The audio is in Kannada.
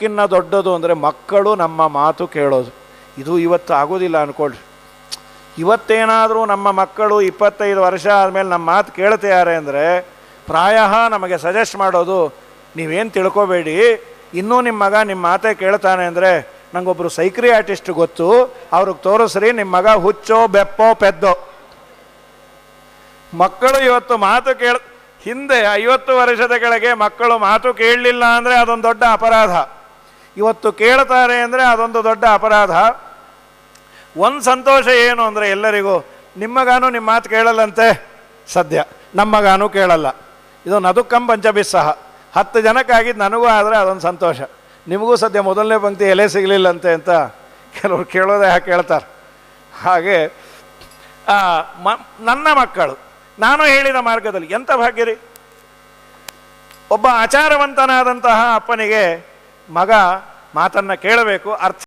ಎಲ್ಲಕ್ಕಿನ್ನ ದೊಡ್ಡದು ಅಂದರೆ ಮಕ್ಕಳು ನಮ್ಮ ಮಾತು ಕೇಳೋದು. ಇದು ಇವತ್ತು ಆಗೋದಿಲ್ಲ ಅಂದ್ಕೊಳ್ರಿ ಇವತ್ತೇನಾದರೂ ನಮ್ಮ ಮಕ್ಕಳು ಇಪ್ಪತ್ತೈದು ವರ್ಷ ಆದಮೇಲೆ ನಮ್ಮ ಮಾತು ಕೇಳ್ತಿದ್ದಾರೆ ಅಂದರೆ ಪ್ರಾಯ ನಮಗೆ ಸಜೆಸ್ಟ್ ಮಾಡೋದು, ನೀವೇನು ತಿಳ್ಕೊಬೇಡಿ. ಇನ್ನೂ ನಿಮ್ಮ ಮಗ ನಿಮ್ಮ ಮಾತೇ ಕೇಳ್ತಾನೆ ಅಂದರೆ ನಂಗೊಬ್ಬರು ಸೈಕ್ರಿ ಆರ್ಟಿಸ್ಟ್ ಗೊತ್ತು, ಅವ್ರಿಗೆ ತೋರಿಸ್ರಿ ನಿಮ್ಮ ಮಗ ಹುಚ್ಚೋ, ಬೆಪ್ಪೋ, ಪೆದ್ದೋ. ಮಕ್ಕಳು ಇವತ್ತು ಮಾತು ಕೇಳ, ಹಿಂದೆ ಐವತ್ತು ವರ್ಷದ ಕೆಳಗೆ ಮಕ್ಕಳು ಮಾತು ಕೇಳಲಿಲ್ಲ ಅಂದರೆ ಅದೊಂದು ದೊಡ್ಡ ಅಪರಾಧ. ಇವತ್ತು ಕೇಳ್ತಾರೆ ಅಂದರೆ ಅದೊಂದು ದೊಡ್ಡ ಅಪರಾಧ. ಒಂದು ಸಂತೋಷ ಏನು ಅಂದರೆ ಎಲ್ಲರಿಗೂ, ನಿಮ್ಮಗಾನು ನಿಮ್ಮ ಮಾತು ಕೇಳಲ್ಲಂತೆ? ಸದ್ಯ. ನಮ್ಮಗಾನು ಕೇಳಲ್ಲ. ಇದು ನದುಕಂ ಪಂಚಬಿಸ್ಸಹ ಹತ್ತು ಜನಕ್ಕಾಗಿದ್ದು ನನಗೂ ಆದರೆ ಅದೊಂದು ಸಂತೋಷ. ನಿಮಗೂ ಸದ್ಯ ಮೊದಲನೇ ಪಂಕ್ತಿ ಎಲೆ ಸಿಗಲಿಲ್ಲಂತೆ ಅಂತ ಕೆಲವರು ಕೇಳೋದೇ ಯಾಕೆ ಕೇಳ್ತಾರೆ. ಹಾಗೆ ಮ, ನನ್ನ ಮಕ್ಕಳು, ನಾನು ಹೇಳಿದ ಮಾರ್ಗದಲ್ಲಿ ಎಂಥ ಭಾಗ್ಯರಿ ಒಬ್ಬ ಆಚಾರವಂತನಾದಂತಹ ಅಪ್ಪನಿಗೆ ಮಗ ಮಾತನ್ನು ಕೇಳಬೇಕು ಅರ್ಥ